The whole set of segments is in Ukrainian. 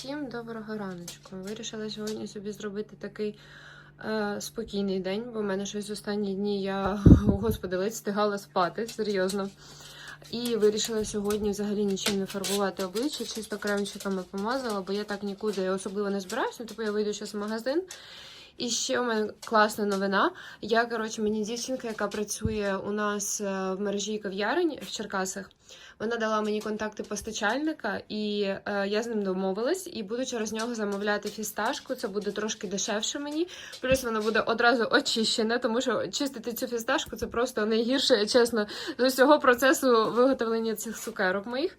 Всім доброго раночку. Вирішила сьогодні собі зробити такий е, спокійний день, бо в мене щось останні дні я, господи, ледь встигала спати, серйозно. І вирішила сьогодні взагалі нічим не фарбувати обличчя, чисто кремчиками помазала, бо я так нікуди особливо не збираюся. Ну, Типу я вийду зараз в магазин. І ще у мене класна новина. Я, коротше, мені дівчинка, яка працює у нас е, в мережі кав'ярень в Черкасах, вона дала мені контакти постачальника, і е, я з ним домовилась, і буду через нього замовляти фісташку. Це буде трошки дешевше мені. Плюс вона буде одразу очищена, тому що чистити цю фісташку це просто найгірше, чесно, з усього процесу виготовлення цих цукерок моїх.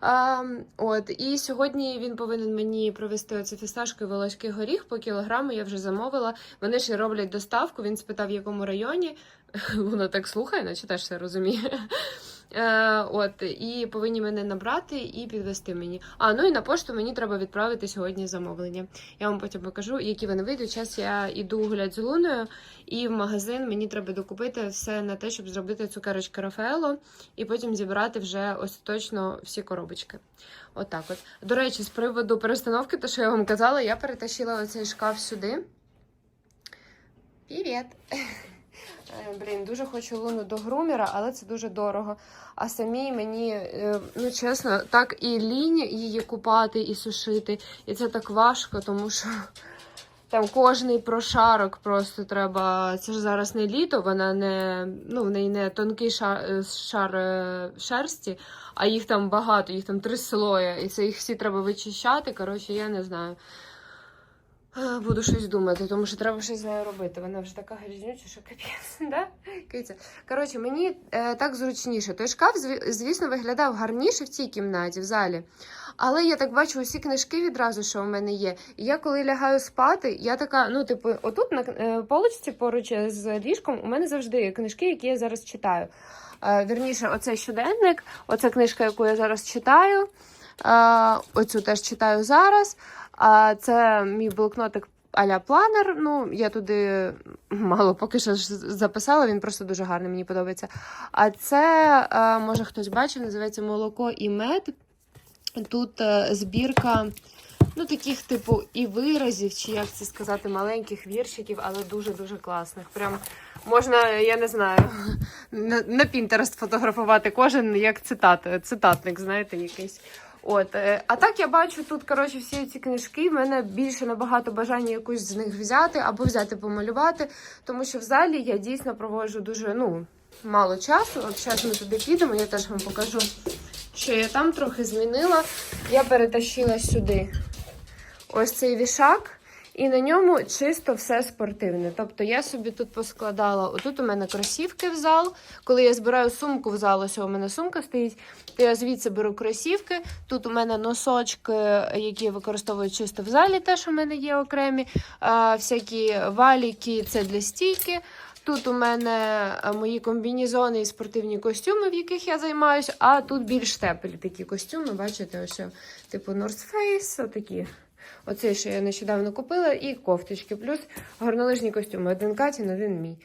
А, от і сьогодні він повинен мені привезти оце фісташку і волоський горіх по кілограму. Я вже замовила. Вони і роблять доставку. Він спитав, в якому районі. Вона так слухає, наче теж все розуміє. Е, от, і повинні мене набрати і підвести мені. А, ну і на пошту мені треба відправити сьогодні замовлення. Я вам потім покажу, які вони вийдуть. Зараз я йду гуляти з Луною, і в магазин мені треба докупити все на те, щоб зробити цукерочки Рафаело, і потім зібрати вже остаточно всі коробочки. Отак от, До речі, з приводу перестановки, те, що я вам казала, я перетащила оцей шкаф сюди. Привіт! Е, Блін, дуже хочу луну до грумера, але це дуже дорого. А самій мені, е, ну чесно, так і лінь її купати і сушити. І це так важко, тому що там кожний прошарок просто треба. Це ж зараз не літо, вона не ну, в неї не тонкий шар, е, шар е, шерсті, а їх там багато, їх там три слоя, і це їх всі треба вичищати. Коротше, я не знаю. Е, Буду щось думати, тому що треба щось з нею робити. Вона вже така грізнюча, що капець. Коротше, мені е, так зручніше. Той шкаф, звісно, виглядав гарніше в цій кімнаті, в залі. Але я так бачу усі книжки відразу, що в мене є. І я коли лягаю спати, я така, ну, типу, отут на е, поличці поруч з ліжком у мене завжди книжки, які я зараз читаю. Е, вірніше, оцей щоденник, оця книжка, яку я зараз читаю. Е, оцю теж читаю зараз. А це мій блокнотик аля планер. Ну, я туди мало поки що записала, він просто дуже гарний, мені подобається. А це, е, може хтось бачив, називається молоко і мед. Тут е, збірка. Ну, таких, типу, і виразів, чи як це сказати, маленьких віршиків, але дуже-дуже класних. Прям можна, я не знаю, на, на Pinterest фотографувати кожен як цитат, цитатник, знаєте, якийсь. От, е, а так я бачу тут, коротше, всі ці книжки. В мене більше набагато бажання якусь з них взяти або взяти помалювати, тому що в залі я дійсно проводжу дуже ну, мало часу. От зараз ми туди підемо, я теж вам покажу, що я там трохи змінила. Я перетащила сюди ось цей вішак. І на ньому чисто все спортивне. Тобто я собі тут поскладала. Отут у мене кросівки в зал. Коли я збираю сумку в зал, ось у мене сумка стоїть, то я звідси беру кросівки. Тут у мене носочки, які я використовую чисто в залі, теж у мене є окремі. А, всякі валіки це для стійки. Тут у мене мої комбінезони і спортивні костюми, в яких я займаюся, а тут більш теплі такі костюми. Бачите, ось типу North Face, отакі. Оцей, що я нещодавно купила, і кофточки, плюс горнолижні костюми. Один Катін, один мій.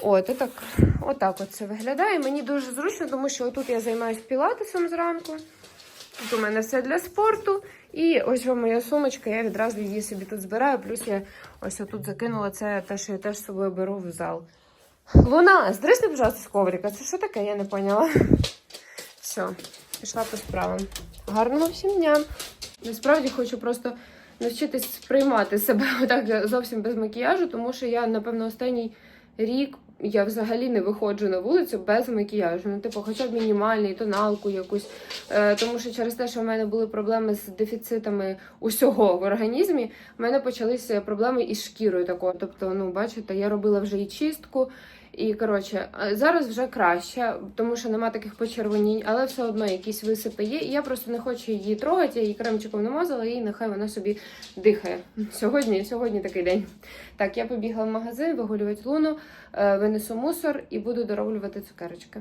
От, отак, отак от це виглядає. Мені дуже зручно, тому що отут я займаюся пілатесом зранку. Тут у мене все для спорту. І ось вам моя сумочка, я відразу її собі тут збираю. Плюс я ось отут закинула це те, що я теж з собою беру в зал. Луна, здрисни, пожалуйста, з коврика. Це що таке? Я не поняла. Все, пішла по справам. Гарного всім дня! Насправді хочу просто навчитись сприймати себе отак зовсім без макіяжу, тому що я, напевно, останній рік я взагалі не виходжу на вулицю без макіяжу. Ну, типу, хоча б мінімальний, тоналку якусь. Е, тому що через те, що в мене були проблеми з дефіцитами усього в організмі, в мене почалися проблеми із шкірою такою. Тобто, ну, бачите, я робила вже і чистку. І коротше, е, зараз вже краще, тому що нема таких почервонінь, але все одно якісь висипи є. І я просто не хочу її трогати, я її кремчиком намазала, і нехай вона собі дихає. Сьогодні, сьогодні такий день. Так, я побігла в магазин, вигулювати луну, е, винесу мусор і буду дороблювати цукерочки.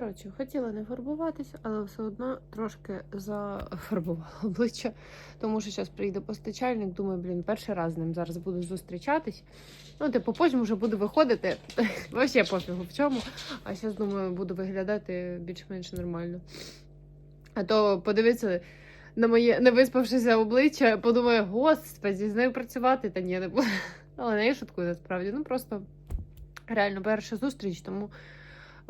Коротше, хотіла не фарбуватися, але все одно трошки зафарбувала обличчя, тому що зараз прийде постачальник. Думаю, блін, перший раз з ним зараз буду зустрічатись. Ну, типу, потім вже буду виходити. Вообще пофігу в чому. А зараз, думаю, буду виглядати більш-менш нормально. А то подивитися на моє невиспавшеся обличчя, подумаю, господи, з нею працювати та ні, не буду. Але не шуткую насправді. Ну просто реально перша зустріч, тому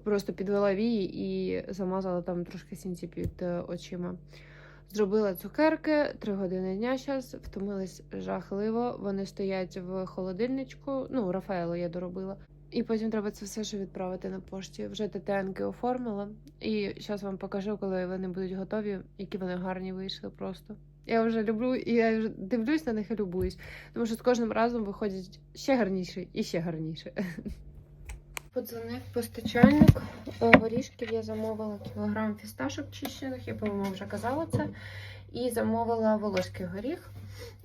просто підвела вії і замазала там трошки сінці під е, очима. Зробила цукерки, три години дня зараз, втомилась жахливо. Вони стоять в холодильничку. Ну, Рафаело я доробила. І потім треба це все ще відправити на пошті. Вже ТТНки оформила. І зараз вам покажу, коли вони будуть готові, які вони гарні вийшли просто. Я вже люблю, і я вже дивлюсь на них і любуюсь. Тому що з кожним разом виходять ще гарніше і ще гарніше. Подзвонив постачальник Е, горішків. Я замовила кілограм фісташок чищених, я по-моєму вже казала це. І замовила волоський горіх.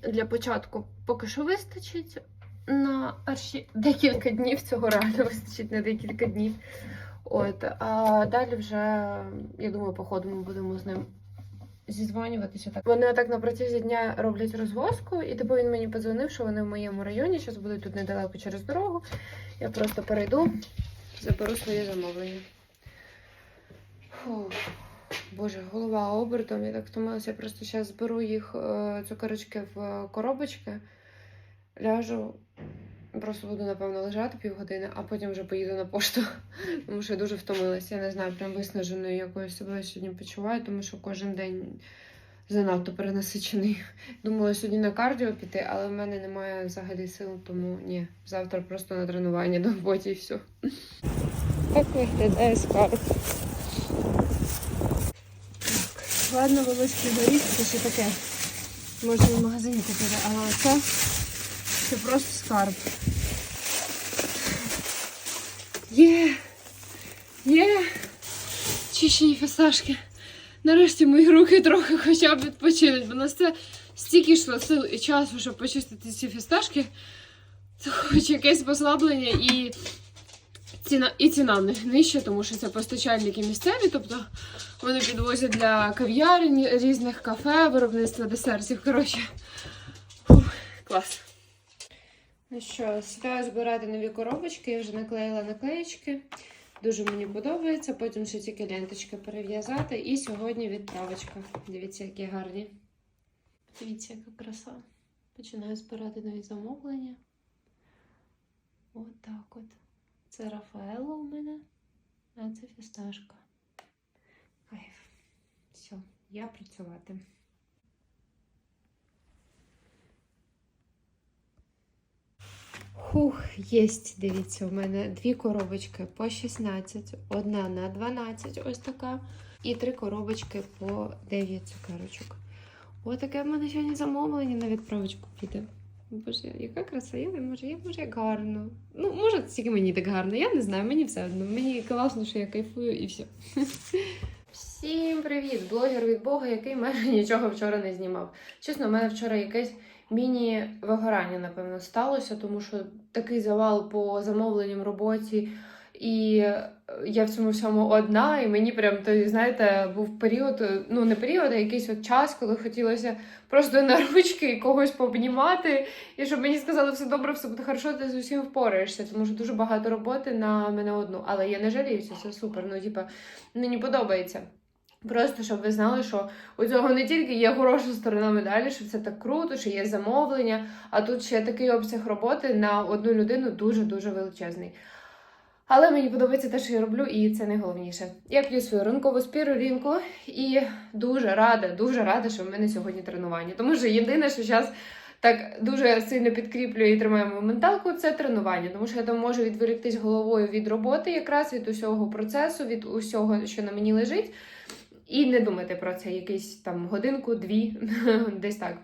Для початку поки що вистачить на перші декілька днів. Цього реально вистачить на декілька днів. От, а далі вже, я думаю, по ходу ми будемо з ним зізвонюватися. Так. Вони так на протязі дня роблять розвозку, і типу він мені подзвонив, що вони в моєму районі, зараз будуть тут недалеко через дорогу. Я просто перейду, заберу своє замовлення. Фу. Боже, голова обертом, я так втомилася. Я просто зараз зберу їх е, цукерочки в коробочки, ляжу, просто буду, напевно, лежати півгодини, а потім вже поїду на пошту. Тому що я дуже втомилася. Я не знаю, прям виснаженою якоюсь себе сьогодні почуваю, тому що кожен день занадто перенасичений. Думала сьогодні на кардіо піти, але в мене немає взагалі сил, тому ні. Завтра просто на тренування до роботі і все. Так виглядає скарб. Ладно, волоський горіх, це ще таке. Можна в магазині купити, але це, це просто скарб. Є! Є! Чищені фісташки. Нарешті мої руки трохи хоча б відпочинуть, бо на це стільки йшло сил і часу, щоб почистити ці фісташки. Це хоч якесь послаблення і ціна, і ціна в них нижча, тому що це постачальники місцеві, тобто вони підвозять для кав'ярень, різних кафе, виробництва десертів. Коротше, клас. Ну що, сідаю збирати нові коробочки, я вже наклеїла наклеєчки. Дуже мені подобається. Потім ще тільки ленточки перев'язати. І сьогодні відправочка. Дивіться, які гарні. Дивіться, яка краса. Починаю збирати нові замовлення. От так от. Це Рафаело у мене, а це фісташка. Кайф. Все, я працювати. Хух, єсть, дивіться, у мене дві коробочки по 16, одна на 12, ось така, і три коробочки по 9 цукерочок. Отаке в мене сьогодні замовлення на відправочку піде. Боже, яка краса, я не можу, я може як гарно. Ну, може, тільки мені так гарно, я не знаю, мені все одно. Мені класно, що я кайфую і все. Всім привіт! Блогер від Бога, який майже нічого вчора не знімав. Чесно, у мене вчора якесь міні-вигорання, напевно, сталося, тому що такий завал по замовленням роботі. І я в цьому всьому одна, і мені прям той, знаєте, був період, ну не період, а якийсь от час, коли хотілося просто на ручки когось пообнімати, і щоб мені сказали, все добре, все буде хорошо, ти з усім впораєшся, тому що дуже багато роботи на мене одну. Але я не жаліюся, це супер. Ну, типа, мені подобається. Просто щоб ви знали, що у цього не тільки є хороша сторона медалі, що це так круто, що є замовлення, а тут ще такий обсяг роботи на одну людину дуже-дуже величезний. Але мені подобається те, що я роблю, і це найголовніше. Я п'ю свою ранкову спірулінку і дуже рада, дуже рада, що в мене сьогодні тренування. Тому що єдине, що зараз так дуже сильно підкріплює і тримає мою менталку, це тренування. Тому що я там можу відволіктись головою від роботи, якраз від усього процесу, від усього, що на мені лежить. І не думати про це якийсь там годинку, дві, десь так.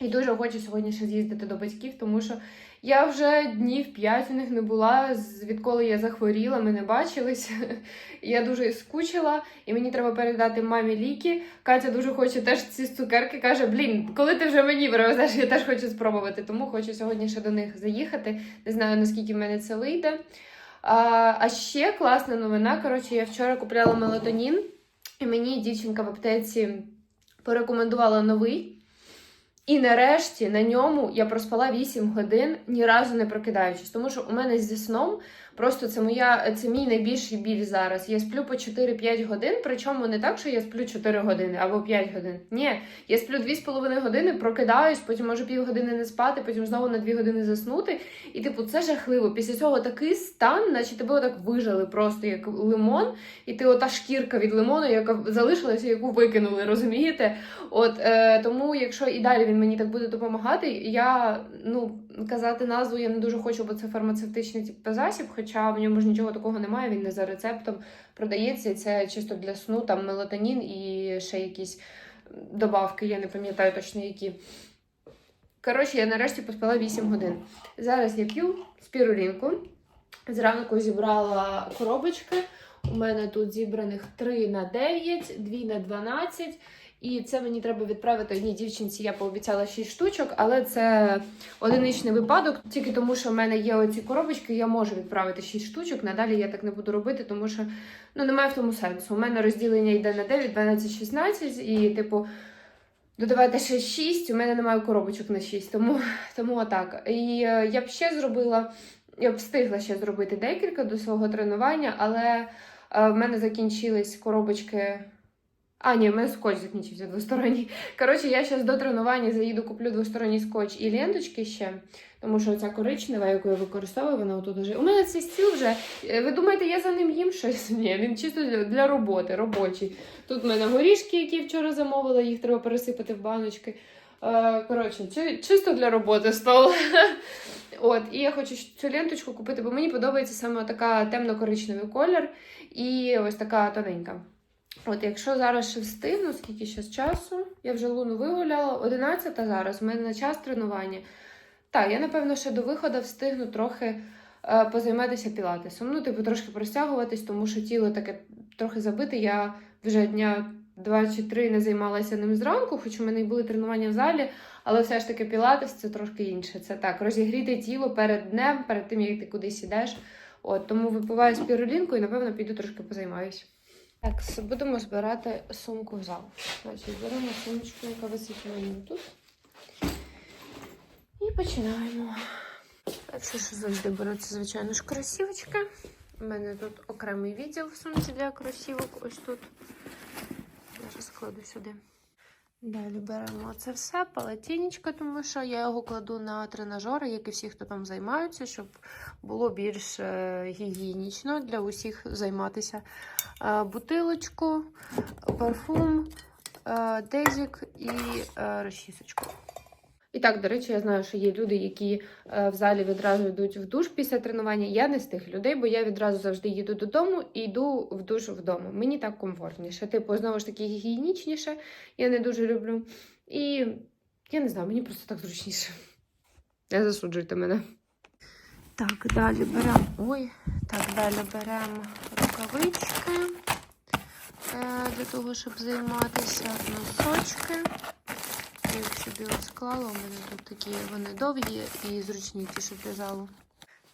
І дуже хочу сьогодні ще з'їздити до батьків, тому що я вже днів п'ять у них не була, відколи я захворіла, ми не бачились. Я дуже скучила, і мені треба передати мамі ліки. Катя дуже хоче теж ці цукерки. каже: Блін, коли ти вже мені привезеш, я теж хочу спробувати. Тому хочу сьогодні ще до них заїхати. Не знаю наскільки в мене це вийде. А, а ще класна новина. Коротше, я вчора купляла мелатонін, і мені дівчинка в аптеці порекомендувала новий. І нарешті на ньому я проспала 8 годин, ні разу не прокидаючись. Тому що у мене зі сном просто це моя це мій найбільший біль зараз. Я сплю по 4-5 годин, причому не так, що я сплю 4 години або 5 годин. Ні, я сплю 2,5 години, прокидаюсь, потім можу півгодини не спати, потім знову на 2 години заснути. І типу, це жахливо. Після цього такий стан, наче тебе отак вижали просто як лимон, і ти ота шкірка від лимону, яка залишилася, яку викинули, розумієте? От е, тому, якщо і далі він мені так буде допомагати, я ну казати назву я не дуже хочу, бо це фармацевтичний типу, засіб, хоча в ньому ж нічого такого немає, він не за рецептом продається. Це чисто для сну, там мелатонін і ще якісь добавки, я не пам'ятаю точно які. Коротше, я нарешті поспала 8 годин. Зараз я п'ю спірулінку. Зранку зібрала коробочки. У мене тут зібраних 3 на 9, 2 на 12. І це мені треба відправити одній дівчинці. Я пообіцяла 6 штучок, але це одиничний випадок. Тільки тому, що в мене є оці коробочки, я можу відправити 6 штучок. Надалі я так не буду робити, тому що ну немає в тому сенсу. У мене розділення йде на 9, 12, 16, і, типу, додавайте ще 6, у мене немає коробочок на 6, тому, тому отак. І е, я б ще зробила, я б встигла ще зробити декілька до свого тренування, але е, в мене закінчились коробочки. А, ні, в мене скотч закінчився двосторонній. Коротше, я зараз до тренування заїду, куплю двосторонній скотч і ленточки ще, тому що ця коричнева, яку я використовую, вона отут уже. У мене цей стіл вже. е, Ви думаєте, я за ним їм щось? Ні, він чисто для- роботи, робочий. Тут в мене горішки, які вчора замовила, їх треба пересипати в баночки. Е, Коротше, чисто для роботи стол. От, і я хочу цю ленточку купити, бо мені подобається саме така темно-коричневий колір і ось така тоненька. От, якщо зараз ще встигну, скільки ще часу, я вже луну вигуляла, 11 зараз, у мене на час тренування. Так, я напевно ще до виходу встигну трохи е, позайматися пілатесом. Ну, типу, трошки простягуватись, тому що тіло таке трохи забите. Я вже дня два чи три не займалася ним зранку, хоч у мене і були тренування в залі, але все ж таки пілатес це трошки інше. Це так, розігріти тіло перед днем, перед тим, як ти кудись ідеш. От, тому випиваю спірулінку і, напевно, піду трошки позаймаюсь. Так, будемо збирати сумку в зал. Значить, беремо сумочку, яка висить у мене тут. І починаємо. Перше, що завжди беруться, звичайно ж, кросівочки. У мене тут окремий відділ в сумці для кросівок. Ось тут. Зараз кладу сюди. Далі беремо це все, полотенечко, тому що я його кладу на тренажери, як і всі, хто там займаються, щоб було більш е, гігієнічно для усіх займатися. Е, бутилочку, парфум, е, дезік і е, розчісочку. І так, до речі, я знаю, що є люди, які в залі відразу йдуть в душ після тренування. Я не з тих людей, бо я відразу завжди їду додому і йду в душ вдома. Мені так комфортніше. Типу, знову ж таки, гігієнічніше. Я не дуже люблю. І я не знаю, мені просто так зручніше. Не засуджуйте мене. Так, далі беремо. Ой, так, далі беремо рукавички е, для того, щоб займатися носочки. Я їх сюди от склала. У мене тут такі вони довгі і зручні ті, що для.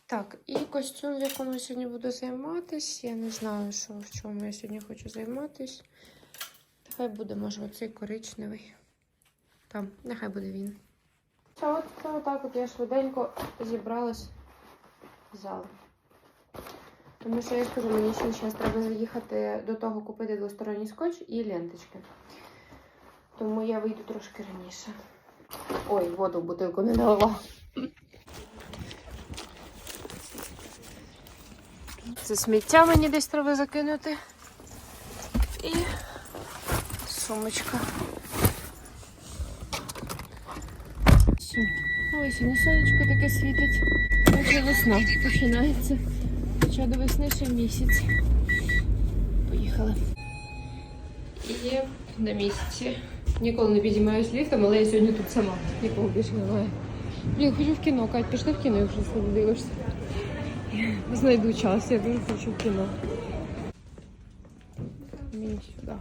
Так, і костюм, в якому я сьогодні буду займатися. Я не знаю, що, в чому я сьогодні хочу займатися. Нехай буде, може, оцей коричневий. Там, нехай буде він. Це от, це отак от я швиденько зібралась в зал. Тому що я скажу, мені ще зараз треба заїхати до того купити двосторонній скотч і ленточки. Тому я вийду трошки раніше. Ой, воду в бутилку не налила. Це сміття мені десь треба закинути. І сумочка. Ой, сьогодні сонечко таке світить. Наче весна починається. Хоча до весни ще місяць. Поїхали. І на місці. Ніколи не підіймаюсь ліфтом, але я сьогодні тут сама. Нікого більше немає. Блін, хочу в кіно, Кать, пішли в кіно, якщо не дивишся. Знайду час, я дуже хочу в кіно. Мені сюди.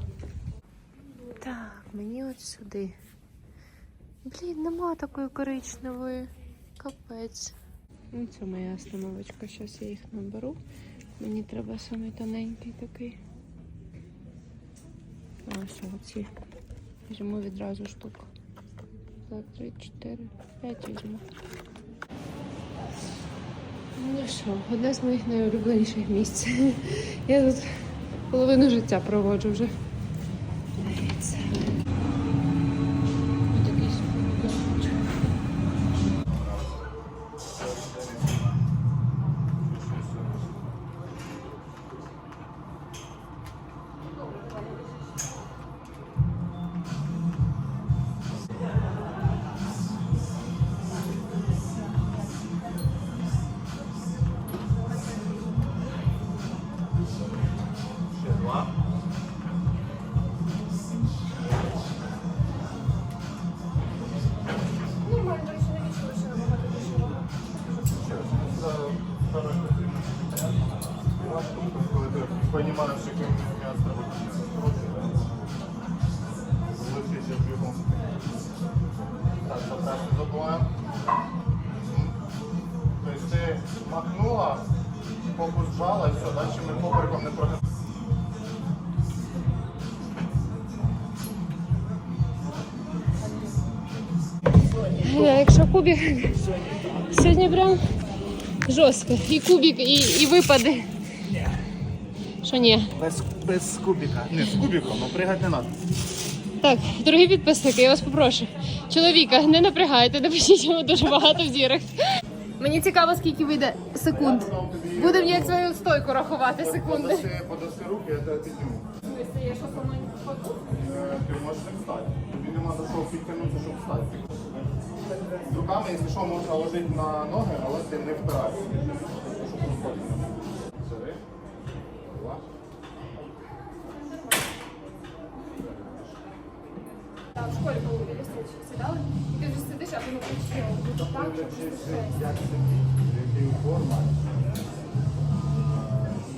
Так, мені от сюди. Блін, нема такої коричневої. Капець. Ну, це моя остановочка. Зараз я їх наберу. Мені треба самий тоненький такий. Ось оці. Візьму відразу штуку. Так, три, чотири, п'ять візьму. Ну що, одне з моїх найулюбленіших місць. Я тут половину життя проводжу вже. Дивіться. Коли ти розумієш, що яким м'ясо треба Лишися бігом. Так, потрапи забуваємо. Тобто махнула, фокус жала, і все, далі ми попереком не програємо. Я, якщо кубик сьогодні прям жорстко. І кубик, і, і випади. Що ні? Без, без кубика. Не, з кубиком, але пригати не треба. Так, дорогі підписники, я вас попрошу. Чоловіка, не напрягайте, напишіть йому дуже багато в дірах. Мені цікаво, скільки вийде секунд. Будемо як свою стойку рахувати секунди. Подаси, подаси руки, я тебе підніму. Е, Ти можеш не встати. Тобі нема за що підтягнутися, щоб встати. Руками, якщо що, можна ложити на ноги, але ти не впираєшся. Дивлячись, як сидить, який форма.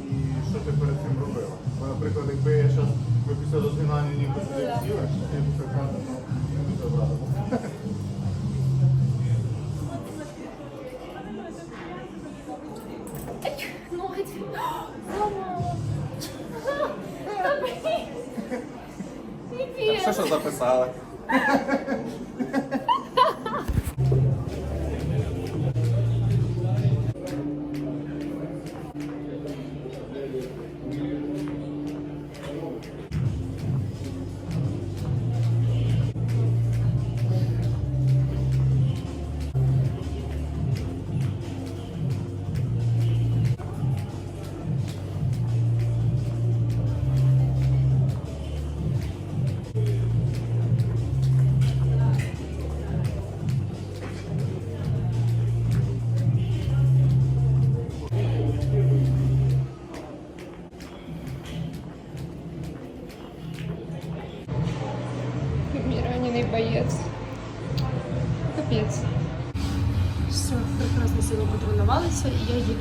І що ти перед цим робила? Бо, Наприклад, якби я зараз ви після розгинання ніби я б це ну, не дуже. Що що записали?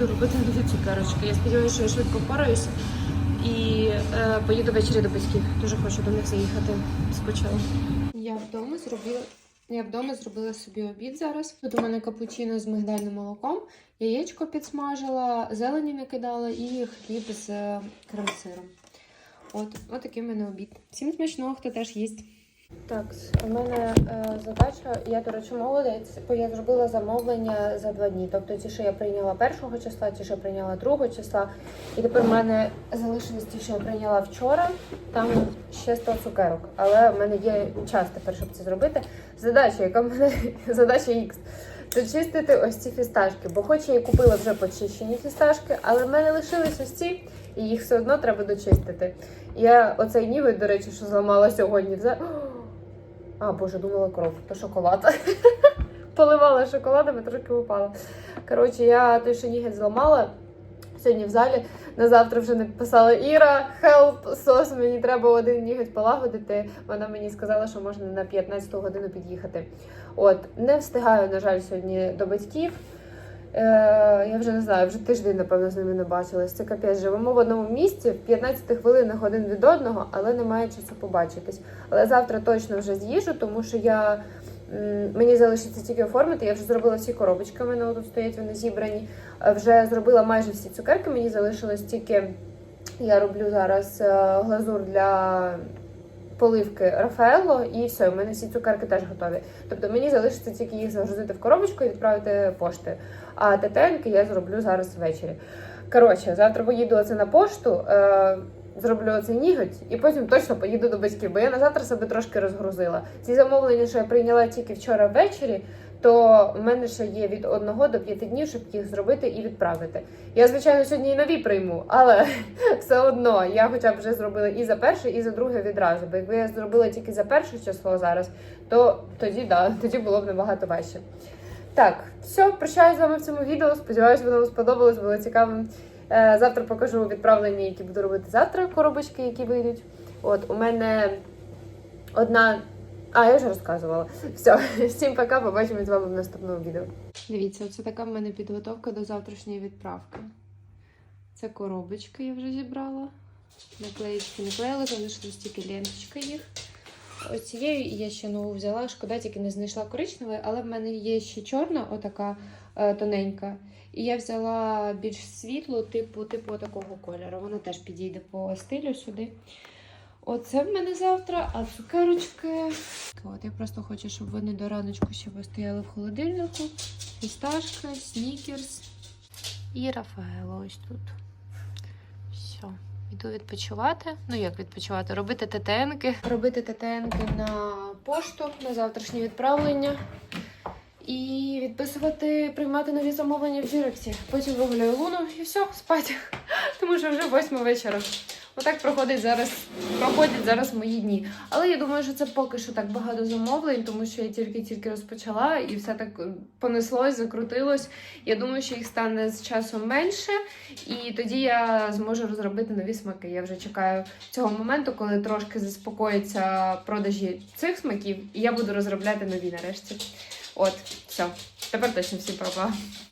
Їду робити нові цукерочки. Я сподіваюся, що я швидко впораюся і е, поїду ввечері до батьків. Дуже хочу до них заїхати. Скучила. Я вдома зробила. Я вдома зробила собі обід зараз. Тут у мене капучино з мигдальним молоком, яєчко підсмажила, зелені накидала і хліб з е, крем-сиром. От, от такий в мене обід. Всім смачного, хто теж їсть. Так, у мене е, задача, я, до речі, молодець, бо я зробила замовлення за два дні. Тобто ті, що я прийняла першого числа, ті, що я прийняла другого числа. І тепер в мене залишились ті, що я прийняла вчора. Там ще 100 цукерок. Але в мене є час тепер, щоб це зробити. Задача, яка в мене задача X. То чистити ось ці фісташки, бо хоч я і купила вже почищені фісташки, але в мене лишились ось ці, і їх все одно треба дочистити. Я оцей нівель, до речі, що зламала сьогодні, взяла. А, боже, думала кров, то шоколад. Поливала шоколадом і трошки упала. Коротше, я той шенігель зламала сьогодні в залі. На завтра вже написала Іра, help, сос, мені треба один нігель полагодити. Вона мені сказала, що можна на 15 годину під'їхати. От, не встигаю, на жаль, сьогодні до батьків. Е, я вже не знаю, вже тиждень, напевно, з ними не бачилась. Це капець. Живемо в одному місці, в 15 хвилинах один від одного, але немає часу побачитись. Але завтра точно вже з'їжджу, тому що я мені залишиться тільки оформити. Я вже зробила всі коробочки. У мене тут стоять, вони зібрані. Е, Вже зробила майже всі цукерки. Мені залишилось тільки. Я роблю зараз е, глазур для поливки Рафаелло, і все, у мене всі цукерки теж готові. Тобто мені залишиться тільки їх загрузити в коробочку і відправити поштою. А ТТНки я зроблю зараз ввечері. Коротше, завтра поїду оце на пошту, е, зроблю оцей ніготь, і потім точно поїду до батьків, бо я на завтра себе трошки розгрузила. Ці замовлення, що я прийняла тільки вчора ввечері, то в мене ще є від одного до п'яти днів, щоб їх зробити і відправити. Я, звичайно, сьогодні і нові прийму, але все одно я хоча б вже зробила і за перше, і за друге відразу. Бо якби я зробила тільки за перше число зараз, то тоді да, тоді було б набагато важче. Так, все, прощаюсь з вами в цьому відео. Сподіваюсь, воно вам сподобалось, було цікавим. Е, Завтра покажу відправлення, які буду робити завтра, коробочки, які вийдуть. От у мене одна. А, я вже розказувала. Все, всім пока, побачимось з вами в наступному відео. Дивіться, оце така в мене підготовка до завтрашньої відправки. Це коробочки я вже зібрала. Наклеїчки не клеїла, залишилось тільки ленточка їх. Ось цією я ще нову взяла. Шкода, тільки не знайшла коричневої, але в мене є ще чорна, отака е, тоненька. І я взяла більш світлу, типу, типу такого кольору. Вона теж підійде по стилю сюди. Оце в мене завтра, а цукерочки. От, я просто хочу, щоб вони до раночку ще постояли в холодильнику. Фісташка, снікерс і Рафаело ось тут. Все. Іду відпочивати. Ну як відпочивати? Робити ТТНки. Робити ТТНки на пошту на завтрашнє відправлення. І відписувати, приймати нові замовлення в Дірексі. Потім вигуляю луну і все, спать. Тому що вже восьма вечора. Отак проходить зараз, проходять зараз мої дні. Але я думаю, що це поки що так багато замовлень, тому що я тільки-тільки розпочала і все так е, понеслось, закрутилось. Я думаю, що їх стане з часом менше, і тоді я зможу розробити нові смаки. Я вже чекаю цього моменту, коли трошки заспокоїться продажі цих смаків, і я буду розробляти нові нарешті. От, все. Тепер точно всім пропа.